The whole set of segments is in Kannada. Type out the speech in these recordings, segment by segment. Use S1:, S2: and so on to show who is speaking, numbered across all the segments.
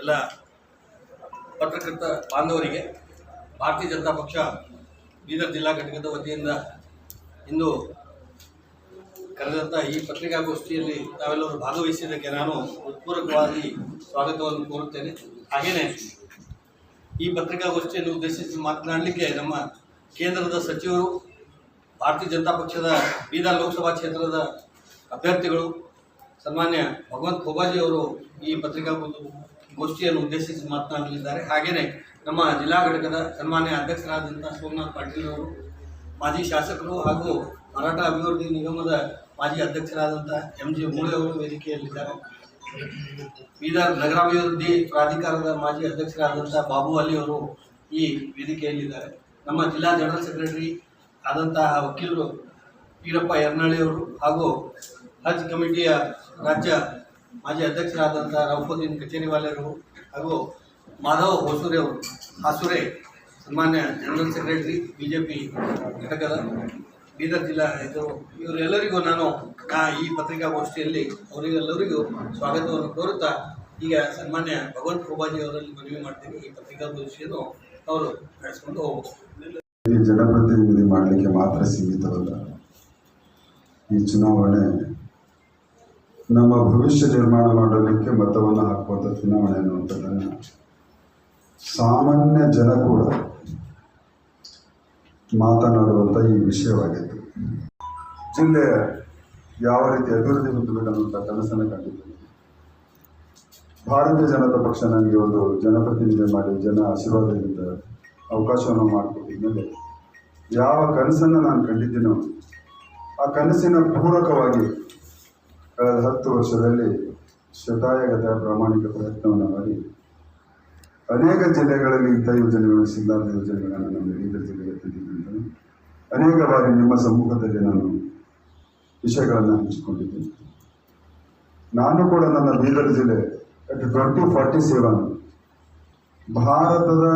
S1: ಎಲ್ಲ ಪತ್ರಕರ್ತ ಬಾಂಧವರಿಗೆ ಭಾರತೀಯ ಜನತಾ ಪಕ್ಷ, ಬೀದರ್ ಜಿಲ್ಲಾ ಘಟಕದ ವತಿಯಿಂದ ಇಂದು ಕರೆದಂಥ ಈ ಪತ್ರಿಕಾಗೋಷ್ಠಿಯಲ್ಲಿ ತಾವೆಲ್ಲರೂ ಭಾಗವಹಿಸಿದ್ದಕ್ಕೆ ನಾನು ಹೃತ್ಪೂರ್ವಕವಾಗಿ ಸ್ವಾಗತವನ್ನು ಕೋರುತ್ತೇನೆ. ಹಾಗೇನೆ ಈ ಪತ್ರಿಕಾಗೋಷ್ಠಿಯನ್ನು ಉದ್ದೇಶಿಸಿ ಮಾತನಾಡಲಿಕ್ಕೆ ನಮ್ಮ ಕೇಂದ್ರದ ಸಚಿವರು, ಭಾರತೀಯ ಜನತಾ ಪಕ್ಷದ ಬೀದರ್ ಲೋಕಸಭಾ ಕ್ಷೇತ್ರದ ಅಭ್ಯರ್ಥಿಗಳು ಸನ್ಮಾನ್ಯ ಭಗವಂತ್ ಖೋಬಾಜಿ ಅವರು ಈ ಪತ್ರಿಕಾ ಗೋಷ್ಠಿಯನ್ನು ಉದ್ದೇಶಿಸಿ ಮಾತನಾಡಲಿದ್ದಾರೆ. ಹಾಗೆಯೇ ನಮ್ಮ ಜಿಲ್ಲಾ ಘಟಕದ ಸನ್ಮಾನ್ಯ ಅಧ್ಯಕ್ಷರಾದಂಥ ಸೋಮನಾಥ್ ಪಾಟೀಲ್ ಅವರು, ಮಾಜಿ ಶಾಸಕರು ಹಾಗೂ ಮರಾಠ ಅಭಿವೃದ್ಧಿ ನಿಗಮದ ಮಾಜಿ ಅಧ್ಯಕ್ಷರಾದಂಥ ಎಂ ಜಿ ಮೂಳೆ ಅವರು ವೇದಿಕೆಯಲ್ಲಿದ್ದಾರೆ. ಬೀದರ್ ನಗರಾಭಿವೃದ್ಧಿ ಪ್ರಾಧಿಕಾರದ ಮಾಜಿ ಅಧ್ಯಕ್ಷರಾದಂಥ ಬಾಬು ಅಲಿ ಅವರು ಈ ವೇದಿಕೆಯಲ್ಲಿದ್ದಾರೆ. ನಮ್ಮ ಜಿಲ್ಲಾ ಜನರಲ್ ಸೆಕ್ರೆಟರಿ ಆದಂತಹ ವಕೀಲರು ವೀರಪ್ಪ ಯರ್ನಳ್ಳಿ ಅವರು ಹಾಗೂ ಹಜ್ ಕಮಿಟಿಯ ರಾಜ್ಯ ಮಾಜಿ ಅಧ್ಯಕ್ಷರಾದಂಥ ರೌಫುದ್ದೀನ್ ಕಚೇರಿವಾಲೆಯವರು ಹಾಗೂ ಮಾಧವ್ ಹೊಸೂರೆ ಅವರು. ಹಾಸೂರೆ ಸನ್ಮಾನ್ಯ general secretary B J P ಘಟಕದ ಬೀದರ್ ಜಿಲ್ಲಾ ಇದು. ಇವರೆಲ್ಲರಿಗೂ ನಾನು ನಾ ಈ ಪತ್ರಿಕಾಗೋಷ್ಠಿಯಲ್ಲಿ ಅವರಿಗೆಲ್ಲರಿಗೂ ಸ್ವಾಗತವನ್ನು ಕೋರುತ್ತಾ ಈಗ ಸನ್ಮಾನ್ಯ ಭಗವಂತ ಪ್ರಭಾಜಿ ಅವರಲ್ಲಿ ಮನವಿ ಮಾಡ್ತೀನಿ. ಈ ಪತ್ರಿಕಾಗೋಷ್ಠಿಯನ್ನು ಅವರು ನಡೆಸ್ಕೊಂಡು ಹೋಗ್ಬೋದು
S2: ಜನಪ್ರತಿನಿಧಿ ಮಾಡಲಿಕ್ಕೆ ಮಾತ್ರ ಸೀಮಿತವಲ್ಲ. ಈ ಚುನಾವಣೆ ನಮ್ಮ ಭವಿಷ್ಯ ನಿರ್ಮಾಣ ಮಾಡೋದಕ್ಕೆ ಮತವನ್ನು ಹಾಕುವಂಥ ಚುನಾವಣೆ ಅನ್ನುವಂಥದ್ದನ್ನು ಸಾಮಾನ್ಯ ಜನ ಕೂಡ ಮಾತನಾಡುವಂಥ ಈ ವಿಷಯವಾಗಿತ್ತು. ಜಿಲ್ಲೆಯ ಯಾವ ರೀತಿ ಅಭಿವೃದ್ಧಿ ಹೊಂದಬೇಕನ್ನುವಂಥ ಕನಸನ್ನು ಕಂಡಿದ್ದೇನೆ ಭಾರತೀಯ ಜನತಾ ಪಕ್ಷ ನನಗೆ ಒಂದು ಜನಪ್ರತಿನಿಧಿ ಮಾಡಿ, ಜನ ಆಶೀರ್ವಾದದಿಂದ ಅವಕಾಶವನ್ನು ಮಾಡಿಕೊಟ್ಟಿದ್ದೇನೆ ಯಾವ ಕನಸನ್ನು ನಾನು ಕಂಡಿದ್ದೀನೋ, ಆ ಕನಸಿನ ಪೂರಕವಾಗಿ ಕಳೆದ ಹತ್ತು ವರ್ಷದಲ್ಲಿ ಶತಾಯಗತ ಪ್ರಾಮಾಣಿಕ ಪ್ರಯತ್ನವನ್ನು ಮಾಡಿ ಅನೇಕ ಜಿಲ್ಲೆಗಳಲ್ಲಿ ಇಂಥ ಯೋಜನೆಗಳು, ಸಿದ್ಧಾಂತ ಯೋಜನೆಗಳನ್ನು ನಮ್ಮ ಬೀದರ್ ಜಿಲ್ಲೆಗೆ ತಂದಿದ್ದೇನೆ ಅನೇಕ ಬಾರಿ ನಿಮ್ಮ ಸಮ್ಮುಖದಲ್ಲಿ ನಾನು ವಿಷಯಗಳನ್ನು ಹಂಚಿಕೊಂಡಿದ್ದೇನೆ. ನಾನು ಕೂಡ ನನ್ನ ಬೀದರ್ ಜಿಲ್ಲೆ ಅಟ್ ಟ್ವೆಂಟಿ ಫಾರ್ಟಿ ಸೆವೆನ್ ಭಾರತದ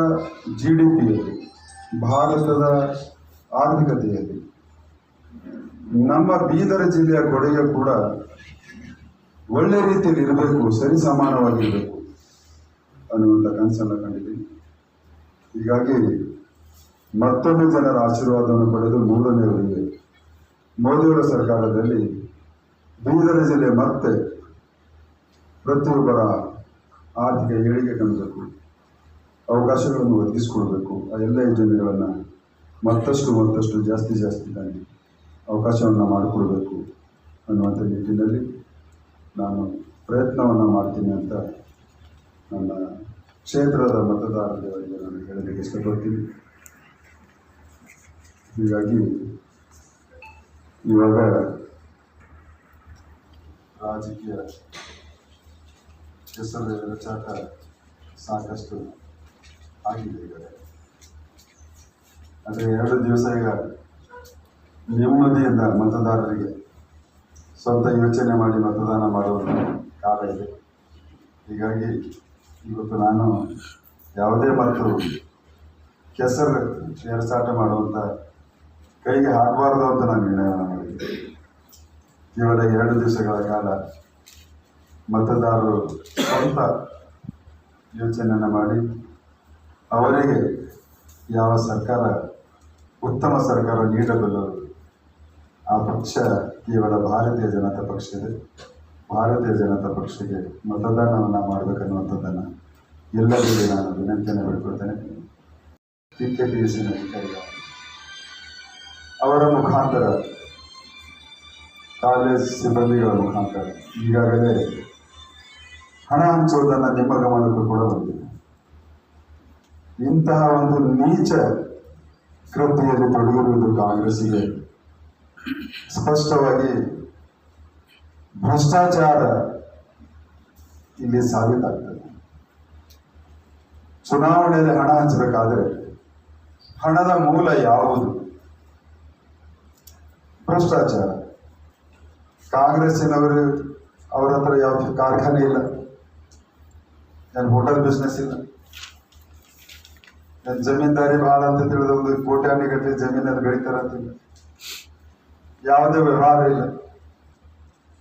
S2: ಜಿ ಡಿ ಪಿಯಲ್ಲಿ ಭಾರತದ ಆರ್ಥಿಕತೆಯಲ್ಲಿ, ನಮ್ಮ ಬೀದರ್ ಜಿಲ್ಲೆಯ ಕೊಡುಗೆ ಕೂಡ ಒಳ್ಳೆ ರೀತಿಯಲ್ಲಿ ಇರಬೇಕು, ಸರಿ ಸಮಾನವಾಗಿರಬೇಕು ಅನ್ನುವಂಥ ಕನಸನ್ನು ಕಂಡಿದ್ದೀನಿ. ಹೀಗಾಗಿ ಮತ್ತೊಮ್ಮೆ ಜನರ ಆಶೀರ್ವಾದವನ್ನು ಪಡೆದು ಮೂರನೇ ಅವರಿಗೆ ಮೋದಿಯವರ ಸರ್ಕಾರದಲ್ಲಿ ಬೀದರ ಜಿಲ್ಲೆ ಮತ್ತೆ ಪ್ರತಿಯೊಬ್ಬರ ಆರ್ಥಿಕ ಏಳಿಗೆ ಕಾಣಬೇಕು, ಅವಕಾಶಗಳನ್ನು ಒದಗಿಸಿಕೊಡ್ಬೇಕು. ಆ ಎಲ್ಲ ಯೋಜನೆಗಳನ್ನು ಮತ್ತಷ್ಟು ಮತ್ತಷ್ಟು ಜಾಸ್ತಿ ಜಾಸ್ತಿ ತಾನೆ ಅವಕಾಶವನ್ನು ಮಾಡಿಕೊಡಬೇಕು ಅನ್ನುವಂಥ ನಿಟ್ಟಿನಲ್ಲಿ ನಾನು ಪ್ರಯತ್ನವನ್ನು ಮಾಡ್ತೀನಿ ಅಂತ ನನ್ನ ಕ್ಷೇತ್ರದ ಮತದಾರರಿಗೆ ನಾನು ಹೇಳಲಿಕ್ಕೆ ಇಷ್ಟಪಡ್ತೀನಿ. ಹೀಗಾಗಿ ಇವಾಗ ರಾಜಕೀಯ ಹೆಸರು ರಚಾಟ ಸಾಕಷ್ಟು ಆಗಿದೆ ಈಗ. ಆದರೆ ಎರಡು ದಿವಸ ಈಗ ನೆಮ್ಮದಿಯಿಂದ ಮತದಾರರಿಗೆ ಸ್ವಂತ ಯೋಚನೆ ಮಾಡಿ ಮತದಾನ ಮಾಡುವಂಥ ಕಾಲ ಇದೆ ಹೀಗಾಗಿ ಇವತ್ತು ನಾನು ಯಾವುದೇ ಮತ್ತು ಕೆಸರು ಎರಸಾಟ ಮಾಡುವಂಥ ಕೈಗೆ ಹಾಕಬಾರ್ದು ಅಂತ ನಾನು ನಿರ್ಣಯವನ್ನು ಮಾಡಿದ್ದೆ ಕೇವಲ ಎರಡು ದಿವಸಗಳ ಕಾಲ ಮತದಾರರು ಸ್ವಂತ ಯೋಚನೆಯನ್ನು ಮಾಡಿ, ಅವರಿಗೆ ಯಾವ ಸರ್ಕಾರ, ಉತ್ತಮ ಸರ್ಕಾರ ನೀಡಬಲ್ಲರು, ಆ ಪಕ್ಷ ಕೇವಲ ಭಾರತೀಯ ಜನತಾ ಪಕ್ಷದ, ಭಾರತೀಯ ಜನತಾ ಪಕ್ಷಕ್ಕೆ ಮತದಾನವನ್ನು ಮಾಡಬೇಕನ್ನುವಂಥದ್ದನ್ನು ಎಲ್ಲರಿಗೂ ನಾನು ವಿನಂತಿಯನ್ನು ಬಿಡ್ಕೊಳ್ತೇನೆ ಪಿ ಕೆ ಪಿ ಎಸ್ ಅಧಿಕಾರಿಗಳು, ಅವರ ಮುಖಾಂತರ, ಕಾಲೇಜ್ ಸಿಬ್ಬಂದಿಗಳ ಮುಖಾಂತರ ಈಗಾಗಲೇ ಹಣ ಹಂಚುವುದನ್ನು ನಿಮ್ಮ ಗಮನಕ್ಕೂ ಕೂಡ ಬಂದಿದೆ. ಇಂತಹ ಒಂದು ನೀಚ ಕೃತಿಯಲ್ಲಿ ತೊಡಗಿರುವುದು ಕಾಂಗ್ರೆಸ್ಸಿಗೆ ಸ್ಪಷ್ಟವಾಗಿ ಭ್ರಷ್ಟಾಚಾರ ಇಲ್ಲಿ ಸಾಬೀತಾಗ್ತದೆ. ಚುನಾವಣೆಯಲ್ಲಿ ಹಣ ಹಂಚಬೇಕಾದ್ರೆ ಹಣದ ಮೂಲ ಯಾವುದು? ಭ್ರಷ್ಟಾಚಾರ. ಕಾಂಗ್ರೆಸ್ಸಿನವರು ಅವರ ಹತ್ರ ಯಾವ ಕಾರ್ಖಾನೆ ಇಲ್ಲ. ಏನು ಹೋಟೆಲ್ ಬಿಸ್ನೆಸ್ ಇಲ್ಲ. ಜಮೀನ್ದಾರಿ ಬಹಳ ಅಂತ ತಿಳಿದ ಒಂದು ಕೋಟ್ಯಾನಿಗಟ್ಟಲೆ ಜಮೀನಲ್ಲಿ ಬೆಳಿತಾರಂತಿಲ್ಲ ಯಾವುದೇ ವ್ಯವಹಾರ ಇಲ್ಲ.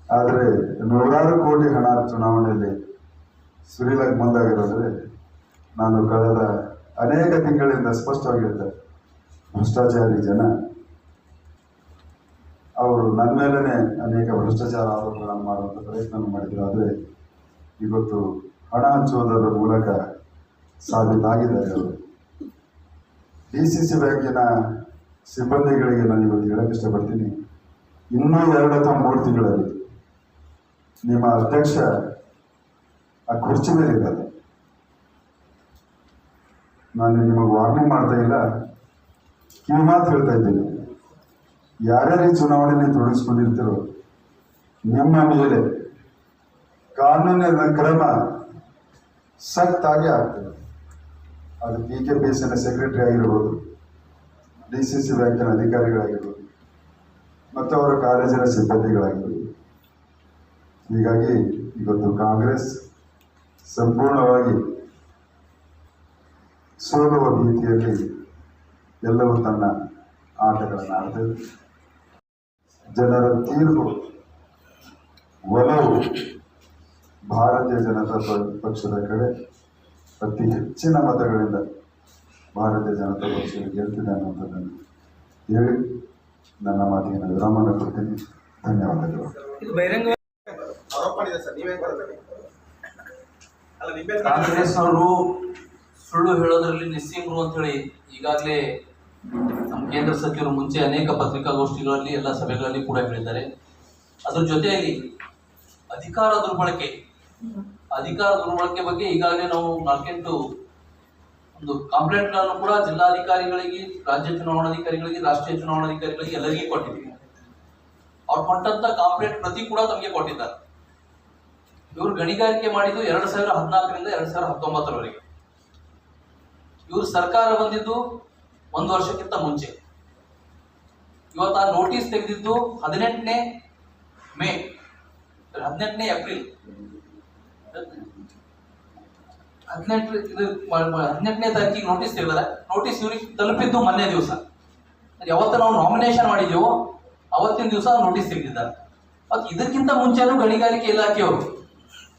S2: ಆದರೆ ನೂರಾರು ಕೋಟಿ ಹಣ ಚುನಾವಣೆಯಲ್ಲಿ ಸುರಿಲಕ್ಕೆ ಮುಂದಾಗಿರೋದ್ರೆ ನಾನು ಕಳೆದ ಅನೇಕ ತಿಂಗಳಿಂದ ಸ್ಪಷ್ಟವಾಗಿ ಹೇಳ್ತಾರೆ ಭ್ರಷ್ಟಾಚಾರಿ ಜನ, ಅವರು ನನ್ನ ಮೇಲೇ ಅನೇಕ ಭ್ರಷ್ಟಾಚಾರ ಆರೋಪಗಳನ್ನು ಮಾಡುವಂಥ ಪ್ರಯತ್ನ ಮಾಡಿದ್ರು. ಆದರೆ ಇವತ್ತು ಹಣ ಹಂಚುವುದರ ಮೂಲಕ ಸಾಬೀತಾಗಿದ್ದಾರೆ ಅವರು. ಡಿ ಸಿ ಸಿ ಬ್ಯಾಂಕಿನ ಸಿಬ್ಬಂದಿಗಳಿಗೆ ನಾನು ಇವತ್ತು ಹೇಳಕ್ಕೆ ಇಷ್ಟಪಡ್ತೀನಿ. ಇನ್ನೂ ಎರಡು ಅಥವಾ ಮೂರು ತಿಂಗಳಲ್ಲಿ ನಿಮ್ಮ ಅಧ್ಯಕ್ಷ ಆ ಕುರ್ಚಿ ಮೇಲೆ ಇರಲ್ಲ ನಾನು ನಿಮಗೆ ವಾರ್ನಿಂಗ್ ಮಾಡ್ತಾ ಇಲ್ಲ. ಕಿವಿ ಮಾತು ಹೇಳ್ತಾ ಇದ್ದೀನಿ. ಯಾರ್ಯಾರು ಈ ಚುನಾವಣೆಯಲ್ಲಿ ತೊಡಗಿಸ್ಕೊಂಡಿರ್ತೀರೋ, ನಿಮ್ಮ ಮೇಲೆ ಕಾನೂನಿನ ಕ್ರಮ ಸಕ್ತಾಗಿ ಆಗ್ತದೆ. ಅದು ಪಿ ಕೆ ಪಿ ಎಸ್ಸಿನ ಸೆಕ್ರೆಟರಿ ಆಗಿರ್ಬೋದು, ಡಿ ಸಿ ಸಿ ಬ್ಯಾಂಕಿನ ಅಧಿಕಾರಿಗಳಾಗಿರ್ಬೋದು ಮತ್ತು ಅವರ ಕಾಲೇಜಿನ ಸಿಬ್ಬಂದಿಗಳಾಗಿರ್ಬೋದು ಹೀಗಾಗಿ ಇವತ್ತು ಕಾಂಗ್ರೆಸ್ ಸಂಪೂರ್ಣವಾಗಿ ಸೋಲುವ ಭೀತಿಯಲ್ಲಿ ಎಲ್ಲವೂ ತನ್ನ ಆಟಗಳನ್ನು ಆಡ್ತದೆ ಜನರ ತೀರ್ಪು, ಒಲವು ಭಾರತೀಯ ಜನತಾ ಪಕ್ಷದ ಕಡೆ ಅತಿ ಹೆಚ್ಚಿನ ಮತಗಳಿಂದ ಭಾರತೀಯ ಜನತಾ ಪಕ್ಷ ಗೆಲ್ತಿದೆ ಅನ್ನುವಂಥದ್ದನ್ನು ಹೇಳಿ ನನ್ನ ಮಾತಿಗೆ ವಿರಾಮನ ಕೊಡ್ತೀನಿ. ಧನ್ಯವಾದಗಳು.
S3: ಕಾಂಗ್ರೆಸ್ ಅವರು ಸುಳ್ಳು ಹೇಳೋದ್ರಲ್ಲಿ ನಿಸ್ಸಿಂಗ್ರು ಅಂತ ಹೇಳಿ ಈಗಾಗಲೇ ನಮ್ಮ ಕೇಂದ್ರ ಸಚಿವರು ಮುಂಚೆ ಅನೇಕ ಪತ್ರಿಕಾಗೋಷ್ಠಿಗಳಲ್ಲಿ ಎಲ್ಲ ಸಭೆಗಳಲ್ಲಿ ಕೂಡ ಹೇಳಿದ್ದಾರೆ. ಅದ್ರ ಜೊತೆಯಲ್ಲಿ ಅಧಿಕಾರ ದುರ್ಬಳಕೆ ಅಧಿಕಾರ ದುರ್ಬಳಕೆ ಬಗ್ಗೆ ಈಗಾಗಲೇ ನಾವು ನಾಲ್ಕೆಂಟು ಒಂದು ಕಂಪ್ಲೇಂಟ್ಗಳನ್ನು ಕೂಡ ಜಿಲ್ಲಾಧಿಕಾರಿಗಳಿಗೆ, ರಾಜ್ಯ ಚುನಾವಣಾಧಿಕಾರಿಗಳಿಗೆ, ರಾಷ್ಟ್ರೀಯ ಚುನಾವಣಾಧಿಕಾರಿಗಳಿಗೆ ಎಲ್ಲರಿಗೂ ಕೊಟ್ಟಿದ್ದೀವಿ. ಅವ್ರು ಕೊಟ್ಟಂತ ಕಾಂಪ್ಲೇಂಟ್ ಪ್ರತಿ ಕೂಡ ತಮಗೆ ಕೊಟ್ಟಿದ್ದಾರೆ. ಇವರು ಗಣಿಗಾರಿಕೆ ಮಾಡಿದ್ದು ಎರಡ್ ಸಾವಿರ ಹದಿನಾಲ್ಕರಿಂದ ಎರಡ್ ಸಾವಿರ ಹತ್ತೊಂಬತ್ತರವರೆಗೆ. ಇವರು ಸರ್ಕಾರ ಬಂದಿದ್ದು ಒಂದು ವರ್ಷಕ್ಕಿಂತ ಮುಂಚೆ. ಇವತ್ತು ಆ ನೋಟಿಸ್ ತೆಗೆದಿದ್ದು ಹದಿನೆಂಟನೇ ಮೇ, ಹದಿನೆಂಟನೇ ಏಪ್ರಿಲ್. ಹದಿನೆಂಟು ಇದು ಹದಿನೆಂಟನೇ ತಾರೀಕಿಗೆ ನೋಟಿಸ್ ತೆಗೆದಾರೆ. ನೋಟಿಸ್ ಇವ್ರಿಗೆ ತಲುಪಿದ್ದು ಮೊನ್ನೆ ದಿವಸ. ಯಾವತ್ತು ನಾವು ನಾಮಿನೇಷನ್ ಮಾಡಿದೀವೋ ಅವತ್ತಿನ ದಿವಸ ನೋಟಿಸ್ ತೆಗೆದಿದ್ದಾರೆ. ಮತ್ತು ಇದಕ್ಕಿಂತ ಮುಂಚೆನೂ ಗಣಿಗಾರಿಕೆ ಇಲಾಖೆಯವರು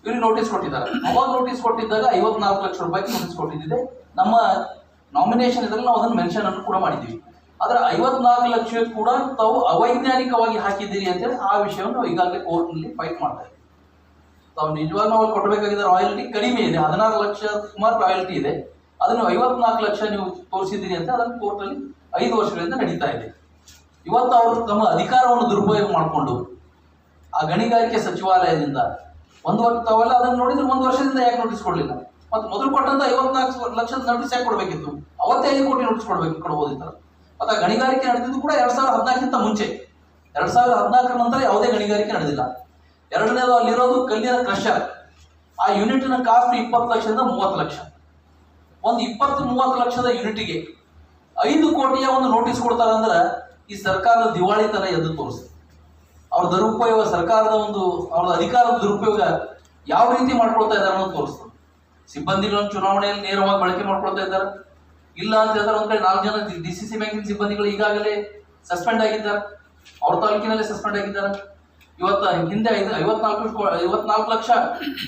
S3: ಇವ್ರಿಗೆ ನೋಟಿಸ್ ಕೊಟ್ಟಿದ್ದಾರೆ. ಅವಾಗ ನೋಟಿಸ್ ಕೊಟ್ಟಿದ್ದಾಗ ಐವತ್ನಾಲ್ಕು ಲಕ್ಷ ರೂಪಾಯಿಗೆ ನೋಟಿಸ್ ಕೊಟ್ಟಿದ್ದಿದೆ. ನಮ್ಮ ನಾಮಿನೇಷನ್ ಇದ್ರಲ್ಲಿ ನಾವು ಅದನ್ನು ಮೆನ್ಷನ್ ಅನ್ನು ಕೂಡ ಮಾಡಿದ್ದೀವಿ. ಆದ್ರೆ ಐವತ್ನಾಲ್ಕು ಲಕ್ಷ ಕೂಡ ತಾವು ಅವೈಜ್ಞಾನಿಕವಾಗಿ ಹಾಕಿದ್ದೀರಿ ಅಂತೇಳಿ ಆ ವಿಷಯವನ್ನು ಈಗಾಗಲೇ ಕೋರ್ಟ್ನಲ್ಲಿ ಫೈಟ್ ಮಾಡ್ತಾ ಇದ್ದೀವಿ ತಾವು ನಿಜವಾಗ ನಾವು ಕೊಡಬೇಕಾಗಿದೆ ರಾಯಲ್ಟಿ ಕಡಿಮೆ ಇದೆ, ಹದಿನಾರು ಲಕ್ಷ ಸುಮಾರು ರಾಯಲ್ಟಿ ಇದೆ. ಅದನ್ನು ಐವತ್ನಾಲ್ಕು ಲಕ್ಷ ನೀವು ತೋರಿಸಿದ್ದೀರಿ ಅಂತ ಅದನ್ನು ಕೋರ್ಟಲ್ಲಿ ಐದು ವರ್ಷಗಳಿಂದ ನಡೀತಾ ಇದೆ. ಇವತ್ತು ಅವರು ತಮ್ಮ ಅಧಿಕಾರವನ್ನು ದುರುಪಯೋಗ ಮಾಡಿಕೊಂಡು ಆ ಗಣಿಗಾರಿಕೆ ಸಚಿವಾಲಯದಿಂದ ಒಂದು ವರ್ಷ ತಾವೆಲ್ಲ ಅದನ್ನು ನೋಡಿದ್ರೆ ಒಂದು ವರ್ಷದಿಂದ ಯಾಕೆ ನೋಟಿಸ್ ಕೊಡಲಿಲ್ಲ ಮತ್ತು ಮೊದಲು ಕೊಟ್ಟಂತ ಐವತ್ನಾಲ್ಕು ಲಕ್ಷದ ನೋಟಿಸ್ ಯಾಕೆ ಕೊಡಬೇಕಿತ್ತು? ಅವತ್ತೇ ಐದು ಕೋಟಿ ನೋಟಿಸ್ ಕೊಡಬೇಕು ಕೊಡಬಹುದಿತ್ತಲ್ಲ ಮತ್ತು ಆ ಗಣಿಗಾರಿಕೆ ನಡೆದಿದ್ದು ಕೂಡ ಎರಡು ಸಾವಿರದ ಹದಿನಾಲ್ಕಿಂತ ಮುಂಚೆ. ಎರಡ್ ಸಾವಿರದ ಹದಿನಾಲ್ಕರ ನಂತರ ಯಾವುದೇ ಗಣಿಗಾರಿಕೆ ನಡೆದಿಲ್ಲ. ಎರಡನೇದು ಅಲ್ಲಿರೋದು ಕಲ್ಲಿನ ಕ್ರಷರ್. ಆ ಯೂನಿಟಿನ ಕಾಸ್ಟ್ ಇಪ್ಪತ್ತು ಲಕ್ಷದಿಂದ ಮೂವತ್ತು ಲಕ್ಷ. ಒಂದು ಇಪ್ಪತ್ತು ಮೂವತ್ತು ಲಕ್ಷದ ಯೂನಿಟಿಗೆ ಐದು ಕೋಟಿಯ ಒಂದು ನೋಟಿಸ್ ಕೊಡ್ತಾರೆ ಅಂದ್ರೆ ಈ ಸರ್ಕಾರದ ದಿವಾಳಿತನ ಎದ್ದು ತೋರಿಸ್ತದೆ ಅವ್ರ ದುರುಪಯೋಗ, ಸರ್ಕಾರದ ಒಂದು ಅವ್ರ ಅಧಿಕಾರದ ದುರುಪಯೋಗ ಯಾವ ರೀತಿ ಮಾಡ್ಕೊಳ್ತಾ ಇದ್ದಾರೆ ಅನ್ನೋದು ತೋರಿಸ್ತದೆ ಸಿಬ್ಬಂದಿಗಳನ್ನು ಚುನಾವಣೆಯಲ್ಲಿ ನೇರವಾಗಿ ಬಳಕೆ ಮಾಡ್ಕೊಳ್ತಾ ಇದ್ದಾರೆ. ಇಲ್ಲ ಅಂತ ಹೇಳಿದ್ರೆ ಒಂದ್ ಕಡೆ ನಾಲ್ಕು ಜನ ಡಿ ಸಿ ಸಿ ಬ್ಯಾಂಕಿನ ಸಿಬ್ಬಂದಿಗಳು ಈಗಾಗಲೇ ಸಸ್ಪೆಂಡ್ ಆಗಿದ್ದಾರೆ. ಅವ್ರ ತಾಲೂಕಿನಲ್ಲೇ ಸಸ್ಪೆಂಡ್ ಆಗಿದ್ದಾರೆ. ಇವತ್ತು ಹಿಂದೆ ಐದು ಐವತ್ನಾಲ್ಕು ಐವತ್ನಾಲ್ಕು ಲಕ್ಷ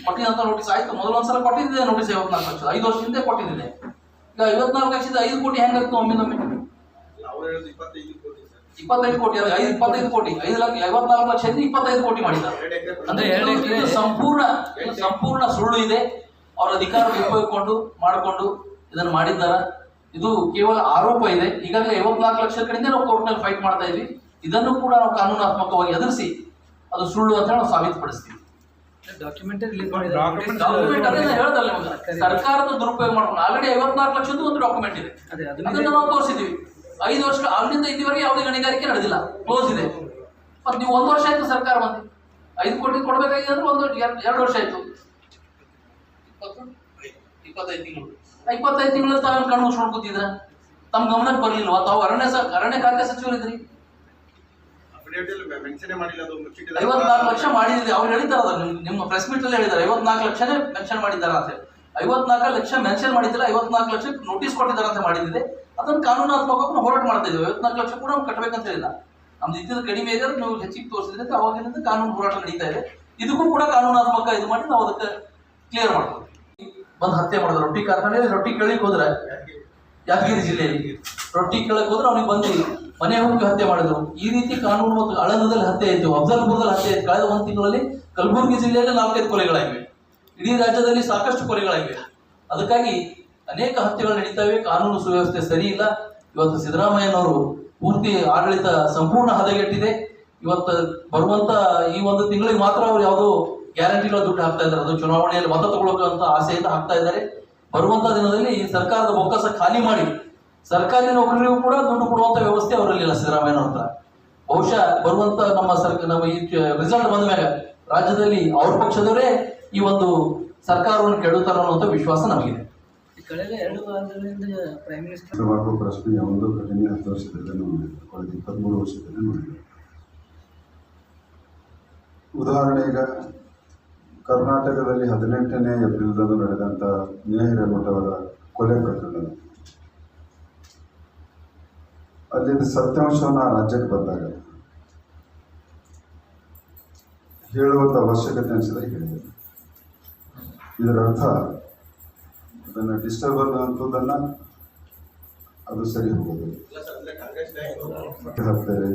S3: ಕೊಟ್ಟಿದಂತ ನೋಟಿಸ್ ಆಯ್ತು. ಮೊದಲೊಂದ್ಸಲ ಕೊಟ್ಟಿದ್ದೆ ನೋಟಿಸ್ ಐವತ್ನಾಲ್ಕು ಲಕ್ಷ. ಐದು ವರ್ಷ ಹಿಂದೆ ಕೊಟ್ಟಿದ್ದೆ ಈಗ ಐವತ್ನಾಲ್ಕು ಲಕ್ಷದ ಐದು ಕೋಟಿ ಹೆಂಗಾಗ್ತು ಒಮ್ಮಿಂದೊಮ್ಮೆ?
S4: ಅವ್ರು ಹೇಳೋದು ಇಪ್ಪತ್ತೈದು ಕೋಟಿ
S3: ಐದು ಇಪ್ಪತ್ತೈದು ಕೋಟಿ. ಐದು ಲಕ್ಷ ಐವತ್ನಾಲ್ಕು ಲಕ್ಷ ಇಪ್ಪತ್ತೈದು ಕೋಟಿ ಮಾಡಿದ್ದಾರೆ. ಅಂದ್ರೆ ಸಂಪೂರ್ಣ ಸಂಪೂರ್ಣ ಸುಳ್ಳು ಇದೆ. ಅವರ ಅಧಿಕಾರ ಉಪಯೋಗಿಕೊಂಡು ಮಾಡಿಕೊಂಡು ಇದನ್ನು ಮಾಡಿದ್ದಾರೆ. ಇದು ಕೇವಲ ಆರೋಪ ಇದೆ. ಈಗಾಗಲೇ ಐವತ್ನಾಲ್ಕು ಲಕ್ಷ ಕಡೆಯಿಂದ ನಾವು ಕೋರ್ಟ್ನಲ್ಲಿ ಫೈಟ್ ಮಾಡ್ತಾ ಇದ್ವಿ. ಇದನ್ನು ಕೂಡ ನಾವು ಕಾನೂನಾತ್ಮಕವಾಗಿ ಎದುರಿಸಿ ಅದು ಸುಳ್ಳು ಅಂತ ಹೇಳಿ ನಾವು ಸಾಬೀತುಪಡಿಸ್ತೀವಿ. ಸರ್ಕಾರದ ದುರುಪಯೋಗ ಮಾಡ್ಕೊಂಡು ಆಲ್ರೆಡಿ ಐವತ್ನಾಲ್ಕು ಲಕ್ಷದ್ದು ಒಂದು ಡಾಕ್ಯುಮೆಂಟ್ ಇದೆ.
S5: ಅದೇ ಅದನ್ನ
S3: ನಾವು ತೋರಿಸಿದ್ವಿ ಐದು ವರ್ಷ ಅಲ್ಲಿಂದ ಇದುವರೆಗೆ ಯಾವುದೇ ಗಣಿಗಾರಿಕೆ ನಡೆದಿಲ್ಲ. ಕ್ಲೋಸ್ ಇದೆ. ಮತ್ತೆ ನೀವು ಒಂದು ವರ್ಷ ಆಯ್ತು ಸರ್ಕಾರ ಬಂದು. ಐದು ಕೋಟಿ ಕೊಡಬೇಕಾಗಿದೆ ಅಂದ್ರೆ ಒಂದು ಎರಡು ವರ್ಷ ಆಯ್ತು. ಇಪ್ಪತ್ತು? ಇಪ್ಪತ್ತೈದು ತಿಂಗಳು. ಇಪ್ಪತ್ತೈದು ತಿಂಗಳು ತಾವು ಕಣ್ಣು ಮುಚ್ಕೊಂಡು ಕೂತಿದ್ರ ತಮ್ಮ ಗಮನಕ್ಕೆ ಬರಲಿಲ್ಲ ತಾವು ಅರಣ್ಯ ಸ ಅರಣ್ಯ ಖಾತೆ ಸಚಿವರಿದ್ರಿ
S4: ಅಫಿಡೇವಿಟ್ ಅಲ್ಲಿ ಮೆನ್ಷನ್ ಮಾಡಿಲ್ಲ ಅದು ಮುಚ್ಚಿಟ್ಟಿದ್ದಾರೆ.
S3: ಐವತ್ನಾಲ್ಕು ಲಕ್ಷ ಮಾಡಿದ್ರಿ. ಅವ್ರು ಹೇಳಿದಾರ ನಿಮ್ಮ ಪ್ರೆಸ್ ಮೀಟ್ ಅಲ್ಲಿ ಹೇಳಿದ್ದಾರೆ. ಐವತ್ನಾಲ್ಕು ಲಕ್ಷನೇ ಮೆನ್ಷನ್ ಮಾಡಿದ್ದಾರೆ ಅಂತ. ಐವತ್ನಾಲ್ಕು ಲಕ್ಷ ಮೆನ್ಷನ್ ಮಾಡಿದ್ದಿಲ್ಲ ಐವತ್ನಾಲ್ಕು ಲಕ್ಷ ನೋಟಿಸ್ ಕೊಟ್ಟಿದ್ದಾರೆ ಅಂತ ಅದನ್ನು ಕಾನೂನಾತ್ಮಕವಾಗಿ ಹೋರಾಟ ಮಾಡ್ತಾ ಇದ್ದೀವಿ. ಐವತ್ನಾಲ್ಕು ಲಕ್ಷ ಕೂಡ ಕಟ್ಟಬೇಕಂತ ಹೇಳಿಲ್ಲ. ನಮ್ದು ಇದ್ದಿದ್ದು ಕಡಿಮೆ ಇದೆ ನೀವು ಹೆಚ್ಚಿಗೆ ತೋರಿಸಿದ್ರೆ ಅವಾಗಿನಿಂದ ಕಾನೂನು ಹೋರಾಟ ನಡೀತಾ ಇದೆ. ಇದಕ್ಕೂ ಕೂಡ ಕಾನೂನಾತ್ಮಕ ಇದು ಮಾಡಿ ನಾವು ಅದಕ್ಕೆ ಕ್ಲಿಯರ್ ಮಾಡ್ಬೋದು. ಬಂದು ಹತ್ಯೆ ಮಾಡಿದ್ರು. ರೊಟ್ಟಿ ಕಾರ್ಖಾನೆ ರೊಟ್ಟಿ ಕೇಳಿಕ್ ಹೋದ್ರೆ ಯಾದಗಿರಿ ಜಿಲ್ಲೆಯಲ್ಲಿ. ರೊಟ್ಟಿ ಕೇಳಕ್ ಹೋದ್ರೆ ಅವ್ನಿಗೆ ಬಂದು ಮನೆ ಹೋಗಿ ಹತ್ಯೆ ಮಾಡಿದ್ರು. ಈ ರೀತಿ ಕಾನೂನು ಮತ್ತು ಆಳಂದದಲ್ಲಿ ಹತ್ಯೆ ಆಯ್ತು. ಅಫ್ಜಲ್ಪುರದಲ್ಲಿ ಹತ್ಯೆ ಆಯ್ತು. ಕಳೆದ ಒಂದು ತಿಂಗಳಲ್ಲಿ ಕಲಬುರಗಿ ಜಿಲ್ಲೆಯಲ್ಲಿ ನಾಲ್ಕೈದು ಕೊಲೆಗಳಾಗಿವೆ. ಇಡೀ ರಾಜ್ಯದಲ್ಲಿ ಸಾಕಷ್ಟು ಕೊಲೆಗಳಾಗಿವೆ. ಅದಕ್ಕಾಗಿ ಅನೇಕ ಹತ್ಯೆಗಳು ನಡೀತಾವೆ. ಕಾನೂನು ಸುವ್ಯವಸ್ಥೆ ಸರಿ ಇಲ್ಲ. ಇವತ್ತು ಸಿದ್ದರಾಮಯ್ಯನವರು ಪೂರ್ತಿ ಆಡಳಿತ ಸಂಪೂರ್ಣ ಹದಗೆಟ್ಟಿದೆ. ಇವತ್ತು ಬರುವಂತ ಈ ಒಂದು ತಿಂಗಳಿಗೆ ಮಾತ್ರ ಅವ್ರು ಯಾವುದೋ ಗ್ಯಾರಂಟಿಗಳ ದುಡ್ಡು ಹಾಕ್ತಾ ಇದ್ದಾರೆ. ಅದು ಚುನಾವಣೆಯಲ್ಲಿ ಮತ ತಗೊಳ್ಳೋಕಂತ ಆಸೆಯಿಂದ ಹಾಕ್ತಾ ಇದ್ದಾರೆ. ಬರುವಂತ ದಿನದಲ್ಲಿ ಈ ಸರ್ಕಾರದ ಬೊಕ್ಕಸ ಖಾಲಿ ಮಾಡಿ ಸರ್ಕಾರಿ ನೌಕರಿಗೂ ಕೂಡ ದುಡ್ಡು ಕೊಡುವಂತ ವ್ಯವಸ್ಥೆ ಅವರಲ್ಲಿಲ್ಲ ಸಿದ್ದರಾಮಯ್ಯ ಹತ್ರ. ಬಹುಶಃ ಬರುವಂತ ನಮ್ಮ ಸರ್ಕಾರ ನಮ್ಮ ಈ ರಿಸಲ್ಟ್ ಬಂದ ಮೇಲೆ ರಾಜ್ಯದಲ್ಲಿ ಅವ್ರ ಪಕ್ಷದವರೇ ಈ ಒಂದು ಸರ್ಕಾರವನ್ನು ಕೆಡುತ್ತಾರೆ ಅನ್ನುವಂಥ ವಿಶ್ವಾಸ ನಮಗಿದೆ.
S5: ಕಳೆದ ಎರಡು ವಾರಗಳಿಂದ ಪ್ರೈಮ್ ಮಿನಿಸ್ಟರ್
S2: ಪ್ರಶ್ನೆ ಒಂದು ಘಟನೆ ಹತ್ತು ವರ್ಷದಲ್ಲಿ ನೋಡಿದೆ. ಕಳೆದ ಇಪ್ಪತ್ತ್ಮೂರು ವರ್ಷದಲ್ಲಿ ನೋಡಿದೆ. ಉದಾಹರಣೆ ಈಗ ಕರ್ನಾಟಕದಲ್ಲಿ ಹದಿನೆಂಟನೇ ಏಪ್ರಿಲ್ದಂದು ನಡೆದಂಥ ನೇಹ ಹಿರೇಮಠ ಅವರ ಕೊಲೆ ಪ್ರಕರಣ. ಅಲ್ಲಿಂದ ಸತ್ಯಾಂಶವನ್ನು ಆ ರಾಜ್ಯಕ್ಕೆ ಬಂದಾಗ ಹೇಳುವಂಥ ಅವಶ್ಯಕತೆ ಅನಿಸಿದಾಗ ಹೇಳಿದೆ. ಇದರ ಅರ್ಥ ಅದನ್ನು ಡಿಸ್ಟರ್ಬ್ ಅನ್ನುವಂಥದ್ದನ್ನು ಅದು ಸರಿ ಹೋಗೋದು.
S4: ಇಲ್ಲ ಕಾಂಗ್ರೆಸ್ ನಾಯಕರು
S2: ಹಾಕ್ತಾರೆ,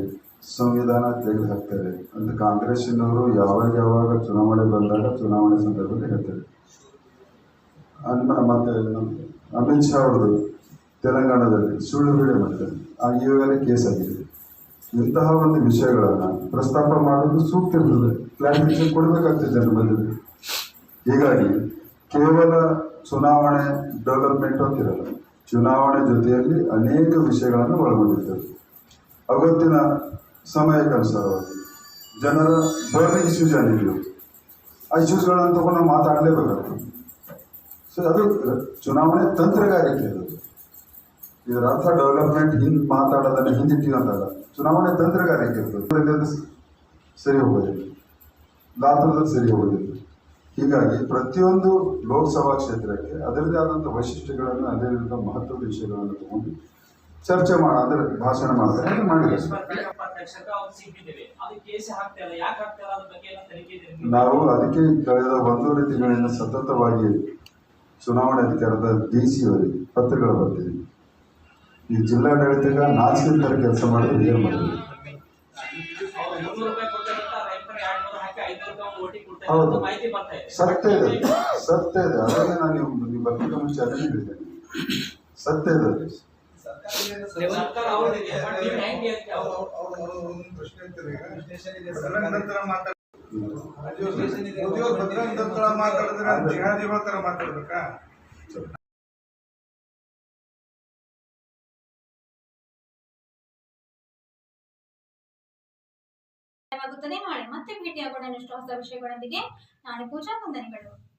S2: ಸಂವಿಧಾನ ತೆಗೆದು ಹಾಕ್ತಾರೆ ಅಂತ ಕಾಂಗ್ರೆಸ್ಸಿನವರು ಯಾವಾಗ ಯಾವಾಗ ಚುನಾವಣೆ ಬಂದಾಗ ಚುನಾವಣೆ ಸಂದರ್ಭದಲ್ಲಿ ಹೇಳ್ತಾರೆ. ಅನ್ನ ಮತ್ತೆ ಅಮಿತ್ ಶಾ ಅವ್ರದ್ದು ತೆಲಂಗಾಣದಲ್ಲಿ ಸುಳ್ಳು ಹೇಳಿ ಮಾಡ್ತಾರೆ ಆ ಈಗಾಗಲೇ ಕೇಸ್ ಆಗಿದೆ ಇಂತಹ ಒಂದು ವಿಷಯಗಳನ್ನು ಪ್ರಸ್ತಾಪ ಮಾಡೋದು ಸೂಕ್ತ ಇರ್ತದೆ ಕ್ಲಾರಿಫಿಕೇಶನ್ ಕೊಡಬೇಕಾಗ್ತದೆ ಮಧ್ಯದಲ್ಲಿ ಹೀಗಾಗಿ ಕೇವಲ ಚುನಾವಣೆ ಡೆವಲಪ್ಮೆಂಟ್ ಅಂತಿರಲ್ಲ ಚುನಾವಣೆ ಜೊತೆಯಲ್ಲಿ ಅನೇಕ ವಿಷಯಗಳನ್ನು ಒಳಗೊಂಡಿರ್ತದೆ. ಅವತ್ತಿನ ಸಮಯಕ್ಕನುಸಾರವಾಗಿ ಜನರ ಬರ್ನಿಂಗ್ ಇಶ್ಯೂಸ್ ಏನಿದೆಯೋ ಆ ಇಶ್ಯೂಸ್ಗಳನ್ನು ತಗೊಂಡು ಮಾತಾಡಲೇಬೇಕಾಗ್ತದೆ. ಸೊ ಅದು ಚುನಾವಣೆ ತಂತ್ರಗಾರಿಕೆ ಅದು. ಇದರ ಅರ್ಥ ಡೆವಲಪ್ಮೆಂಟ್ ಹಿಂದೆ ಮಾತಾಡೋದನ್ನು ಹಿಂದಿಟ್ಟಿನಂತಲ್ಲ ಚುನಾವಣೆ ತಂತ್ರಗಾರಿಕೆ ಇರ್ತದೆ ಸರಿ ಹೋಗೋದಿಲ್ಲ. ಗಾತ್ರದಲ್ಲಿ ಸರಿ ಹೋಗೋದಿಲ್ಲ. ಹೀಗಾಗಿ ಪ್ರತಿಯೊಂದು ಲೋಕಸಭಾ ಕ್ಷೇತ್ರಕ್ಕೆ ಅದರದೇ ಆದಂಥ ವೈಶಿಷ್ಟ್ಯಗಳನ್ನು ಅದೇ ರೀತಿಯ ಮಹತ್ವದ ವಿಷಯಗಳನ್ನು ತಗೊಂಡು ಚರ್ಚೆ ಮಾಡ ಅಂದ್ರೆ ಭಾಷಣ ಮಾಡ್ತಾರೆ ಅದು ನಾವು ಅದಕ್ಕೆ ಕಳೆದ ಒಂದೂವರೆ ತಿಂಗಳಿಂದ ಸತತವಾಗಿ ಚುನಾವಣೆ ಅಧಿಕಾರದ ಡಿ ಸಿ ಅವರಿಗೆ ಪತ್ರಗಳು ಬರ್ತಿದೆ. ಈ ಜಿಲ್ಲಾಡಳಿತಗ ನಾಚಿಕೆ ಕೆಲಸ ಮಾಡಿದ್ರೆ ಏನು ಮಾಡಿದ್ರು ಹೌದು. ಸತ್ಯ ಇದೆ ಸತ್ಯ ಇದೆ. ಅದನ್ನೇ ನಾನು ನೀವು ಬರ್ತಿದ್ದ ಮುಂಚೆ ಅದನ್ನೇ ಹೇಳಿದ್ದೇನೆ ಸತ್ಯ ಇದೆ
S6: ಮಾತಾಡಿದ್ರೆ ಜಿಹಾದಿಗಳ ತರ ಮಾತಾಡ್ಬೇಕಾ
S7: ಆಗುತ್ತದೆ ನಾಳೆ ಮತ್ತೆ ಭೇಟಿಯಾಗೋಣ ಇನ್ನಷ್ಟು ಹೊಸ ವಿಷಯಗಳೊಂದಿಗೆ. ನಾನು ಪೂಜಾ ವಂದನೆಗಳು.